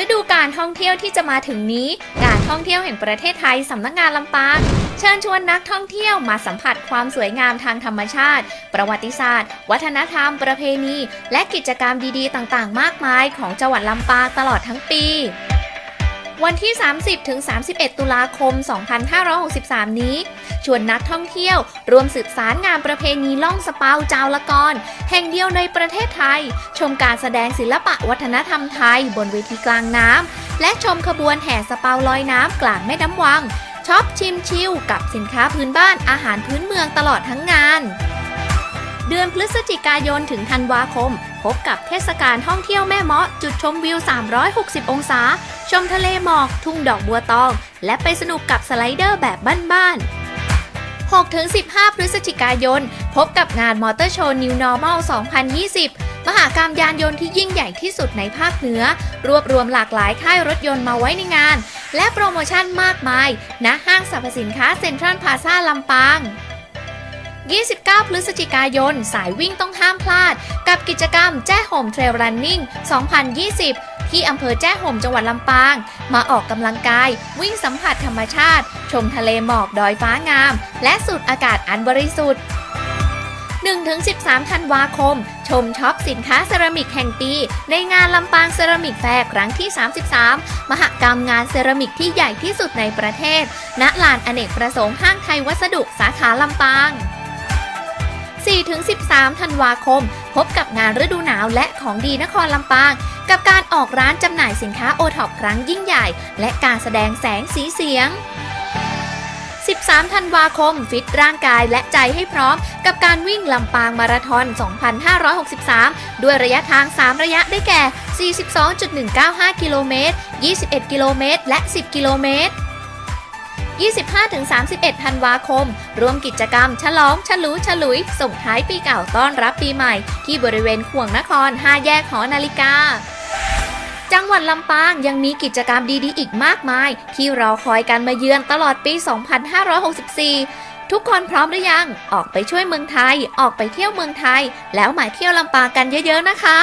ฤดูการท่องเที่ยวที่จะมาถึงนี้ การท่องเที่ยวแห่งประเทศไทยสำนักงานลำปางเชิญชวนนักท่องเที่ยวมาสัมผัสความสวยงามทางธรรมชาติ ประวัติศาสตร์ วัฒนธรรม ประเพณี และกิจกรรมดีๆ ต่างๆ มากมายของจังหวัดลำปางตลอดทั้งปี วันที่ 30 ถึง 31 ตุลาคม 2563 นี้ ชวนนักท่องเที่ยวรวมสืบสารงานประเพณีล่องสเปาจาวละกร แห่งเดียวในประเทศไทย ชมการแสดงศิลปะวัฒนธรรมไทย บนเวทีกลางน้ำ และชมขบวนแห่สเปาลอยน้ำกลางแม่น้ำวังช็อปชิมชิลกับสินค้าพื้นบ้านอาหารพื้นเมืองตลอดทั้งงาน เดือนพฤศจิกายนถึงธันวาคม พบกับเทศกาลท่องเที่ยวแม่เมาะจุดชมวิว 360 องศา ชมทะเลหมอกทุ่งดอกบัวตอง และไปสนุกกับสไลเดอร์แบบบ้านๆ6-15 พฤศจิกายน พบกับงานมอเตอร์โชว์ New Normal 2020 มหากรรมยานยนต์ที่ยิ่งใหญ่ที่สุดในภาคเหนือ รวบรวมหลากหลายค่ายรถยนต์มาไว้ในงาน และโปรโมชั่นมากมายณห้างสรรพสินค้าเซ็นทรัลพลาซาลำปาง 29 พฤศจิกายน สายวิ่งต้องห้ามพลาด กับกิจกรรมแจ้ห่มเทรลรันนิ่ง 2020ที่อำเภอแจ้ห่มจังหวัดลำปาง มาออกกำลังกาย วิ่งสัมผัสธรรมชาติ ชมทะเลหมอกดอยฟ้างาม และสูดอากาศอันบริสุทธิ์ 1-13 ธันวาคม ชมช็อปสินค้าเซรามิกแห่งปี ในงานลำปางเซรามิกแฟร์ครั้งที่ 33 มหกรรมงานเซรามิกที่ใหญ่ที่สุดในประเทศ ณ ลานอเนกประสงค์ห้างไทยวัสดุสาขาลำปาง 4-13 ธันวาคม พบกับงานฤดูหนาวและของดีนครลำปาง กับการออกร้านจำหน่ายสินค้าโอท็อปครั้งยิ่งใหญ่ และการแสดงแสงสีเสียง13 ธันวาคม ฟิตร่างกายและใจให้พร้อม กับการวิ่งลำปางมาราธอน 2563 ด้วยระยะทาง 3 ระยะได้แก่ 42.195 กิโลเมตร 21 กิโลเมตร และ 10 กิโลเมตร 25-31 ธันวาคม ร่วมกิจกรรม ฉลองฉลูฉลุย ส่งท้ายปีเก่าต้อนรับปีใหม่ ที่บริเวณขวงนคร 5 แยกหอนาฬิกาจังหวัดลำปางยังมีกิจกรรมดีๆ อีกมากมาย ที่รอคอยกันมาเยือนตลอดปี 2564 ทุกคนพร้อมหรือยัง ออกไปช่วยเมืองไทย ออกไปเที่ยวเมืองไทย แล้วมาเที่ยวลำปางกันเยอะๆนะคะ